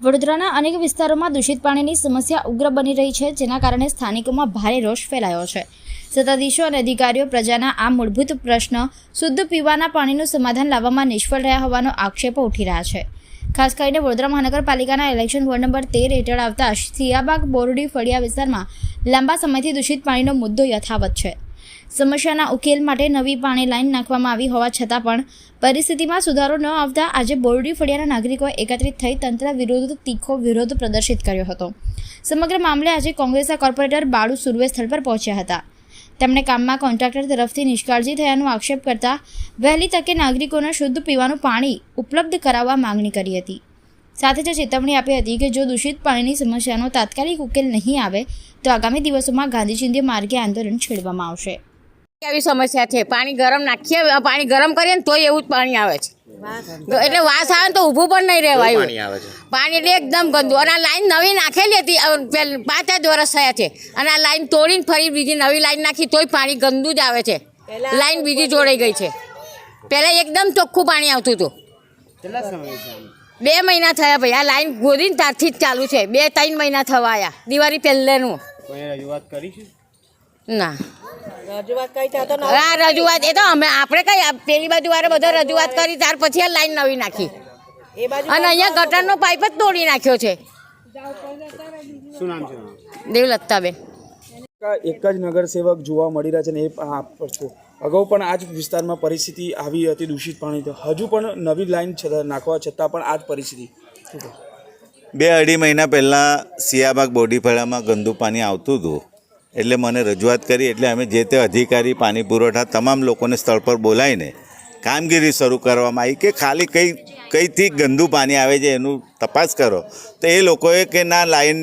વડોદરાના અનેક વિસ્તારોમાં દૂષિત પાણીની સમસ્યા ઉગ્ર બની રહી છે, જેના કારણે સ્થાનિકોમાં ભારે રોષ ફેલાયો છે. સત્તાધીશો અને અધિકારીઓ પ્રજાના આ મૂળભૂત પ્રશ્ન શુદ્ધ પીવાના પાણીનું સમાધાન લાવવામાં નિષ્ફળ રહ્યા હોવાનો આક્ષેપો ઉઠી રહ્યા છે. ખાસ કરીને વડોદરા મહાનગરપાલિકાના ઇલેક્શન વોર્ડ નંબર તેર હેઠળ આવતા સિયાબાગ બોરડી ફળિયા વિસ્તારમાં લાંબા સમયથી દૂષિત પાણીનો મુદ્દો યથાવત છે. સમસ્યાના ઉકેલ માટે નવી પાણી લાઈન નાખવામાં આવી હોવા છતાં પણ પરિસ્થિતિમાં સુધારો ન આવતા આજે બોરડી ફળિયાના નાગરિકોએ એકત્રિત થઈ તંત્ર વિરુદ્ધ તીખો વિરોધ પ્રદર્શિત કર્યો હતો. સમગ્ર મામલે આજે કોંગ્રેસના કોર્પોરેટર બાળુ સુરવે સ્થળ પર પહોંચ્યા હતા. તેમણે કામમાં કોન્ટ્રાક્ટર તરફથી નિષ્કાળજી થયાનો આક્ષેપ કરતા વહેલી તકે નાગરિકોને શુદ્ધ પીવાનું પાણી ઉપલબ્ધ કરાવવા માંગણી કરી હતી. સાથે જ ચેતવણી આપી હતી કે જો દૂષિત પાણીની સમસ્યાનો તાત્કાલિક ઉકેલ નહીં આવે તો આગામી દિવસોમાં ગાંધીચિંધ્ય માર્ગે આંદોલન છેડવામાં આવશે. આવી સમસ્યા છે? પાણી ગરમ નાખીએ પાણી ગરમ કરીએ ને તોય એવું જ પાણી આવે છે. એટલે વાસ આવે ને તો ઊભું પણ નહીં રહેવાયું. પાણી આવે એટલે એકદમ ગંદુ. અને આ લાઈન નવી નાખેલી હતી પાંચ જ વર્ષ થયા છે. અને આ લાઈન તોડીને ફરી બીજી નવી લાઈન નાખી તોય પાણી ગંદુ જ આવે છે. લાઈન બીજી જોડાઈ ગઈ છે. પહેલાં એકદમ ચોખ્ખું પાણી આવતું હતું. છે? બે મહિના થયા ભાઈ આ લાઈન ગોરીન ત્યારથી જ ચાલુ છે. બે ત્રણ મહિના થવા આવ્યા દિવાળી પહેલેનું. રજૂઆત કરી છે? ના. હા રજૂઆત એ તો અમે આપણે કઈ પેલી બાજુ વારે બધા રજૂઆત કરી ત્યાર પછી આ લાઈન નવી નાખી. અને અહીંયા ગટરનો પાઇપ જ તોડી નાખ્યો છે. શું નામ છે? દેવલત્તાબેન એક જ નગરસેવક જોવા મળી રહ્યા છે ને એ પણ આ વસ્તુ અગાઉ પણ આ જ વિસ્તારમાં પરિસ્થિતિ આવી હતી, દૂષિત પાણી તો. હજુ પણ નવી લાઈન નાખવા છતાં પણ આ જ પરિસ્થિતિ. બે અઢી મહિના પહેલાં સિયાબાગ બોડીફળામાં ગંદુ પાણી આવતું હતું. એટલે મને રજૂઆત કરી, એટલે અમે જે તે અધિકારી, પાણી પુરવઠા તમામ લોકોને સ્થળ પર બોલાવીને કામગીરી શરૂ કરવામાં આવી કે ખાલી કઈ, કઈથી ગંદુ પાણી આવે છે એનું તપાસ કરો. તો એ લોકોએ કે ના, લાઈન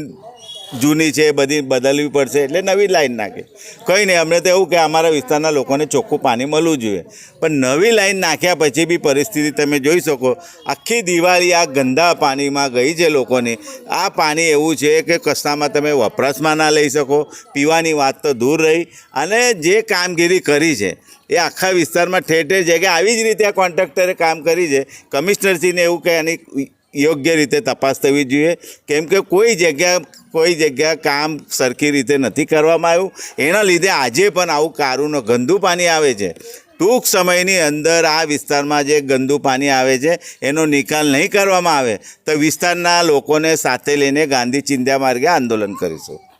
જૂની છે, બધી બદલવી પડશે એટલે નવી લાઈન નાખે. કંઈ નહીં, અમને તો એવું કે અમારા વિસ્તારના લોકોને ચોખ્ખું પાણી મળવું જોઈએ. પણ નવી લાઈન નાખ્યા પછી બી પરિસ્થિતિ તમે જોઈ શકો, આખી દિવાળી આ ગંદા પાણીમાં ગઈ છે લોકોની. આ પાણી એવું છે કે કસ્તામાં તમે વપરાશમાં ના લઈ શકો, પીવાની વાત તો દૂર રહી. અને જે કામગીરી કરી છે, એ આખા વિસ્તારમાં ઠેર ઠેર જગ્યાએ આવી જ રીતે આ કોન્ટ્રાક્ટરે કામ કરી છે. કમિશનરશ્રીને એવું કે એની યોગ્ય રીતે તપાસ થવી જોઈએ. કેમ કે કોઈ જગ્યા કોઈ જગ્યા કામ સરખી રીતે નથી કરવામાં આવ્યું. એના લીધે આજે પણ આવું કારુનો ગંદુ પાણી આવે છે. ટૂંક સમયની અંદર આ વિસ્તારમાં જે ગંદુ પાણી આવે છે, એનો નિકાલ નહીં કરવામાં આવે, તો વિસ્તારના લોકોને સાથે લઈને ગાંધી ચિંધ્યા માર્ગે આંદોલન કરીશું.